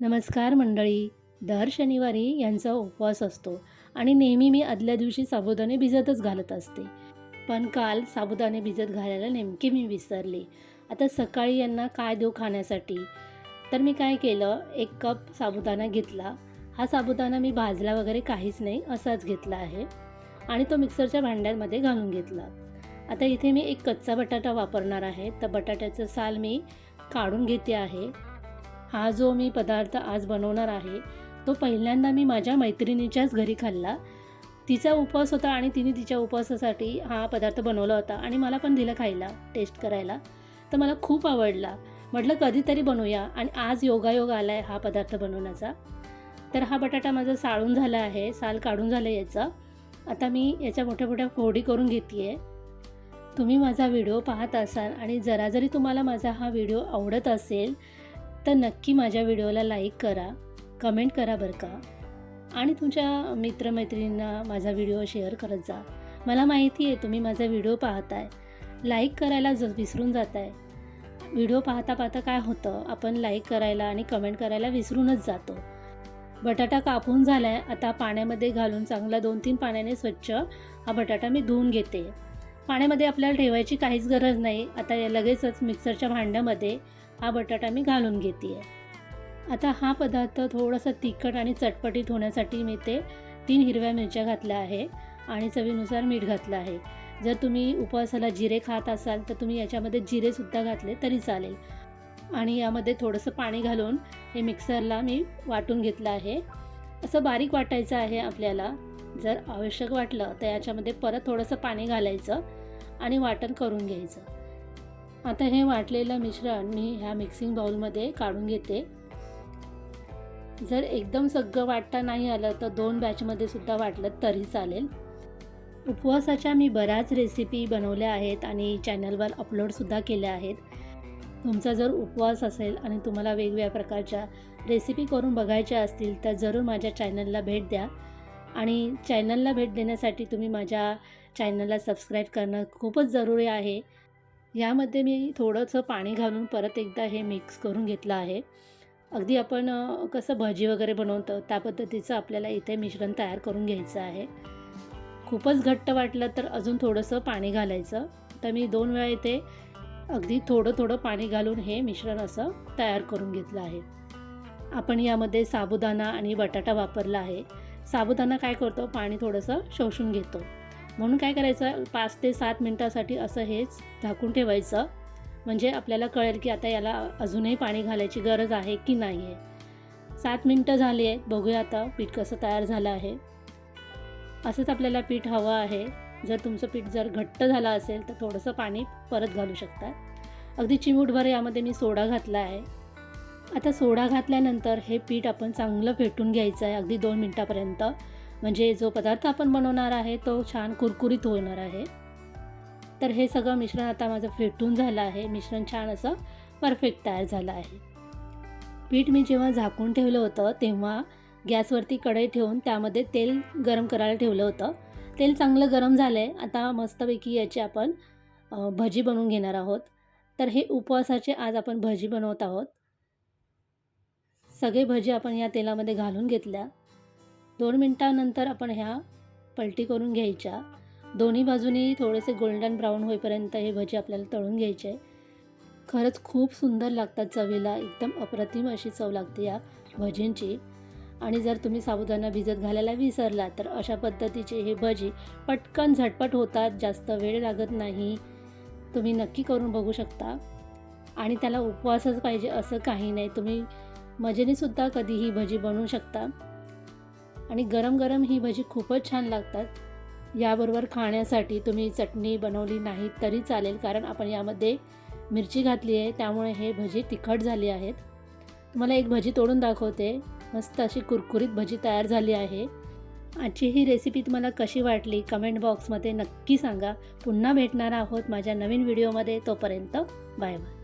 नमस्कार मंडळी. दर शनिवारी यांचा उपवास असतो आणि नेहमी मी आदल्या दिवशी साबुदाणे भिजतच घालत असते. पण काल साबुदाणे भिजत घालायला नेमके मी विसरले. आता सकाळी यांना काय देऊ खाण्यासाठी? तर मी काय केलं? एक कप साबुदाणा घेतला. हा साबुदाणा मी भाजला वगैरे काहीच नाही असाच घेतला आहे आणि तो मिक्सरच्या भांड्यांमध्ये घालून घेतला. आता इथे मी एक कच्चा बटाटा वापरणार आहे. तर बटाट्याचं साल मी काढून घेते आहे. हा जो मी पदार्थ आज बनवणार आहे तो पहिल्यांदा मी माझ्या मैत्रिणीच्याच घरी खाल्ला. तिचा उपवास होता आणि तिने तिच्या उपवासासाठी हा पदार्थ बनवला होता आणि मला पण दिला खायला टेस्ट करायला. तर मला खूप आवडला. म्हटलं कधीतरी बनवूया. आणि आज योगायोग आला आहे हा पदार्थ बनवण्याचा. तर हा बटाटा माझा साळून झाला आहे साल काढून झालं याचा. आता मी याच्या मोठ्या मोठ्या फोडी करून घेते आहे तुम्ही माझा व्हिडिओ पाहत असाल आणि जरा जरी तुम्हाला माझा हा व्हिडिओ आवडत असेल तर नक्की माझ्या व्हिडिओला लाईक करा कमेंट करा बरं का. आणि तुमच्या मित्रमैत्रिणींना माझा व्हिडिओ शेअर करत जा. मला माहिती आहे तुम्ही माझा व्हिडिओ पाहताय. लाईक करायला ज विसरून जात आहे व्हिडिओ पाहता पाहता काय होतं? आपण लाईक करायला आणि कमेंट करायला विसरूनच जातो. बटाटा कापून झाला आहे आता पाण्यामध्ये घालून चांगला दोन तीन पाण्याने स्वच्छ हा बटाटा मी धुवून घेते. पाण्यामध्ये आपल्याला ठेवायची काहीच गरज नाही. आता लगेचच मिक्सरच्या भांड्यामध्ये हा बटाटा मी घालून घेते आहे आता हा पदार्थ थोडासा तिखट आणि चटपटीत होण्यासाठी मी ते तीन हिरव्या मिरच्या घातल्या आहे आणि चवीनुसार मीठ घातलं आहे. जर तुम्ही उपवासाला जिरे खात असाल तर तुम्ही याच्यामध्ये जिरेसुद्धा घातले तरी चालेल. आणि यामध्ये थोडंसं पाणी घालून हे मिक्सरला मी वाटून घेतलं आहे. असं बारीक वाटायचं आहे आपल्याला. जर आवश्यक वाटलं तर याच्यामध्ये परत थोडंसं पाणी घालायचं आणि वाटण करून घ्यायचं. आता हे वाटलेलं मिश्रण मी ह्या मिक्सिंग बाउलमध्ये काढून घेते. जर एकदम सगळं वाटता नाही आलं तर दोन बॅचमध्ये सुद्धा वाटलं तरी चालेल. उपवासाच्या मी बऱ्याच रेसिपी बनवल्या आहेत आणि चॅनलवर अपलोडसुद्धा केल्या आहेत. तुमचा जर उपवास असेल आणि तुम्हाला वेगवेगळ्या प्रकारच्या रेसिपी करून बघायच्या असतील तर जरूर माझ्या चॅनलला भेट द्या. आणि चॅनलला भेट देण्यासाठी तुम्ही माझ्या चॅनलला सबस्क्राईब करणं खूपच जरुरी आहे. यामध्ये मी थोडंसं पाणी घालून परत एकदा हे मिक्स करून घेतलं आहे. अगदी आपण कसं भजी वगैरे बनवतो त्या पद्धतीचं आपल्याला इथे मिश्रण तयार करून घ्यायचं आहे. खूपच घट्ट वाटलं तर अजून थोडंसं पाणी घालायचं. तर मी दोन वेळा इथे अगदी थोडं थोडं पाणी घालून हे मिश्रण असं तयार करून घेतलं आहे. आपण यामध्ये साबुदाणा आणि बटाटा वापरला आहे. साबुदाणा काय करतो? पाणी थोडंसं शोषून घेतो. म्हणून काय करायचं? पाच ते सात मिनटासाठी असं हेच झाकून ठेवायचं. म्हणजे आपल्याला कळेल की आता याला अजूनही पाणी घालायची गरज आहे की नाही आहे. सात मिनटं झाली आहेत. बघूया आता पीठ कसं तयार झालं आहे. असंच आपल्याला पीठ हवं आहे. जर तुमचं पीठ जर घट्ट झालं असेल तर थोडंसं पाणी परत घालू शकता. अगदी चिमूटभर यामध्ये मी सोडा घातला आहे. आता सोडा घातल्यानंतर हे पीठ आपण चांगलं फेटून घ्यायचं आहे. अगदी दोन मिनटापर्यंत. म्हणजे जो पदार्थ आपण बनवणार आहे तो छान कुरकुरीत होणार आहे. तर हे सगळं मिश्रण आता माझं फेटून झालं आहे. मिश्रण छान असं परफेक्ट तयार झालं आहे. पीठ मी जेव्हा झाकून ठेवलं होतं तेव्हा गॅसवरती कढई ठेवून त्यामध्ये तेल गरम करायला ठेवलं होतं. तेल चांगलं गरम झालं आहे आता मस्तपैकी याची आपण भजी बनवून घेणार आहोत. तर हे उपवासाचे आज आपण भजी बनवत आहोत. सगळे भजी आपण या तेलामध्ये घालून घेतल्या. दोन मिनटानंतर आपण ह्या पलटी करून घ्यायच्या. दोन्ही बाजूनी थोडेसे गोल्डन ब्राऊन होईपर्यंत हे भजी आपल्याला तळून घ्यायचे. खरंच खूप सुंदर लागतात चवीला. एकदम अप्रतिम अशी चव लागते या भजींची. आणि जर तुम्ही साबुदाणा भिजत घालायला विसरला तर अशा पद्धतीचे हे भजी पटकन झटपट होतात. जास्त वेळ लागत नाही. तुम्ही नक्की करून बघू शकता. आणि त्याला उपवासच पाहिजे असं काही नाही. तुम्ही मजेनेसुद्धा कधीही भजी बनवू शकता. आणि गरम गरम ही भजी खूपच छान लागतात. याबरोबर खाण्यासाठी तुम्ही चटणी बनवली नाही तरी चालेल कारण आपण यामध्ये मिरची घातली आहे त्यामुळे हे भजी तिखट झाली आहेत. तुम्हाला एक भजी तोडून दाखवते. मस्त अशी कुरकुरीत भजी तयार झाली आहे. आजची ही रेसिपी तुम्हाला कशी वाटली कमेंट बॉक्समध्ये नक्की सांगा. पुन्हा भेटणार आहोत माझ्या नवीन व्हिडिओमध्ये तोपर्यंत बाय बाय